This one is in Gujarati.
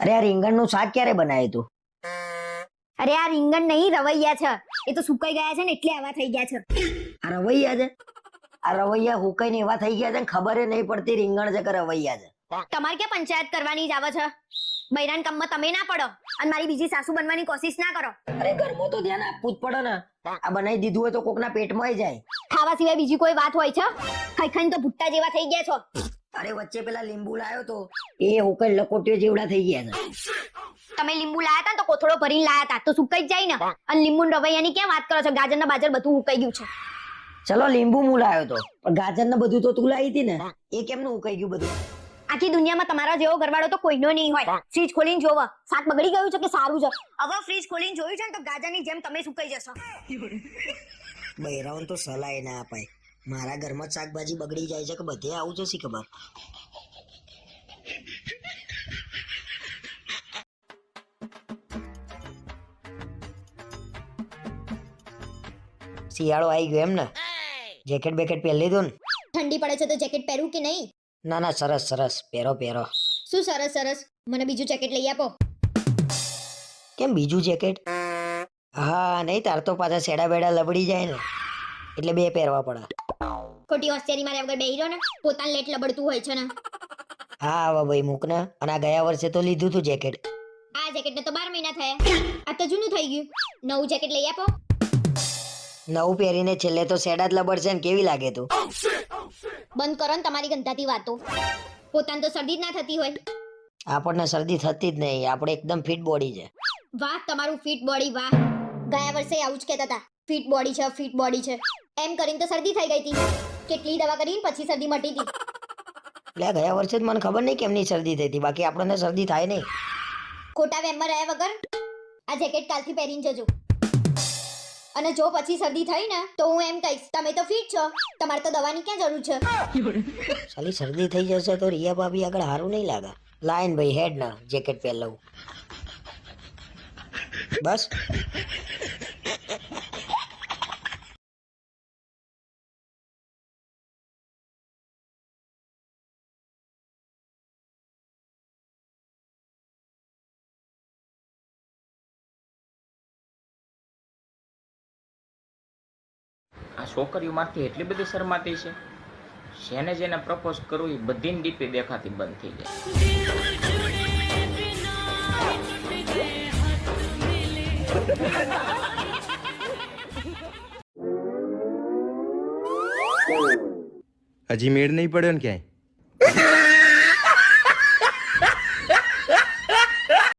અરે આ રીંગણનું શાક ક્યારે બનાવ્યું તું? અરે આ રીંગણ નહીં રવૈયા છે. એ તો સુકાઈ ગયા છે ને એટલે આવા થઈ ગયા છે. આ રવૈયા છે? આ રવૈયા હુકાઈને એવા થઈ ગયા છે ને ખબર નહીં પડતી રીંગણ છે કે રવૈયા છે. તમારે ક્યાં પંચાયત કરવાની જ આવે છે? બૈરાન કામમાં તમે ના પડો અને મારી બીજી સાસુ બનવાની કોશિશ ના કરો. અરે ઘરમાં તો ધ્યાન આપવું જ પડે ને. આ બનાવી દીધું હોય તો કોકના પેટમાં જાય. ખાવા સિવાય બીજી કોઈ વાત હોય છે? ખાઈ ખાઈને તો ભુટ્ટા જેવા થઈ ગયા છો. અરે વચ્ચે પેલા લીંબુ લાયો તો. એ હોકર લકોટીઓ જેવડા થઈ ગયા છે. તમે લીંબુ લાયા હતા તો કોથળો ભરીને લાયા હતા તો સુકાઈ જાય ને. અને લીંબુ રવૈયાની ક્યાં વાત કરો છો? ગાજર ના બાજર બધું ઉકાઈ ગયું છે. ચલો લીંબુ હું લાયો તો. પણ ગાજર ને બધું તો તું લાવી હતી ને. એ કેમનું ઉકાઈ ગયું બધું? આખી દુનિયામાં તમારા જેવો ઘરવાળો તો કોઈનો નહીં હોય. ફ્રીજ ખોલીને જોવો. શાક બગડી ગયું છે કે સારું છે? હવે ફ્રીજ ખોલીને જોયું છે ને તો ગાજરની જેમ તમે સુકાઈ જશો. બૈરાઓને તો સલાહ ના અપાય. મારા ઘરમાં શાકભાજી બગડી જાય છે કે બધે આવું છે શી ખબર? શિયાળો આવી ગયો એમ ને? જેકેટ બેકેટ પહેરી લીધું ને? ઠંડી પડે છે તો જેકેટ પહેરું કે નહીં? ના ના સરસ સરસ. પહેરો પહેરો. શું સરસ સરસ? મને બીજું જેકેટ લઈ આપો. કેમ બીજું જેકેટ? હા નહીં તાર તો પાછા સેડા બેડા લબડી જાય ને. એટલે બે પહેરવા પડે. ખોટી હોશિયારી મારે વગર બેહી રહ્યો ને પોતાને લેટ લબડતું હોય છે ને. હા આવા ભાઈ મૂક ને. અને આ ગયા વર્ષે તો લીધું તું જેકેટ. આ જેકેટને તો બાર મહિના થયા. આ તો જૂનું થઈ ગયું. નવું જેકેટ લઈ આપો. નવું પહેરીને છેલ્લે તો સેડા જ લબડશે ને કેવી લાગે તું? બંધ કરો ને તમારી ગંધાતી વાતો. પોતાને તો શરદી જ ના થતી હોય. આપણને શરદી થતી જ નહીં. આપણે એકદમ ફિટ બોડી છે. વાહ તમારું ફિટ બોડી વાહ. ગયા વર્ષે આવું જ કહેતા હતા. ફિટ બોડી છે ફિટ બોડી છે. એમ કરીને તો શરદી થઈ ગઈ હતી. કેટલી દવા કરીને પછી શરદી મટી હતી. એટલે ગયા વર્ષે જ મને ખબર નહીં કેમની શરદી થઈ હતી. બાકી આપણને શરદી થાય નહીં. ખોટા વેમમાં રહ્યા વગર આ જેકેટ કાલથી પહેરીને જજો. અને જો પછી શરદી થઈ ને તો હું એમ કહીશ તમે તો ફિટ છો. તમારે તો દવાની ક્યાં જરૂર છે? સાલી શરદી થઈ જશે તો રિયા ભાભી આગળ સારું નહીં લાગે. લાઈન ભાઈ હેડ ના જેકેટ પહેર લઉં. બસ. આ છોકરીઓમાંથી એટલી બધી શરમાતી છે? જેને જેને પ્રપોઝ કરવું એ બધીની ડીપી દેખાતી બંધ થઈ જાય. હજી મેળ નહીં પડ્યો ને ક્યાંય?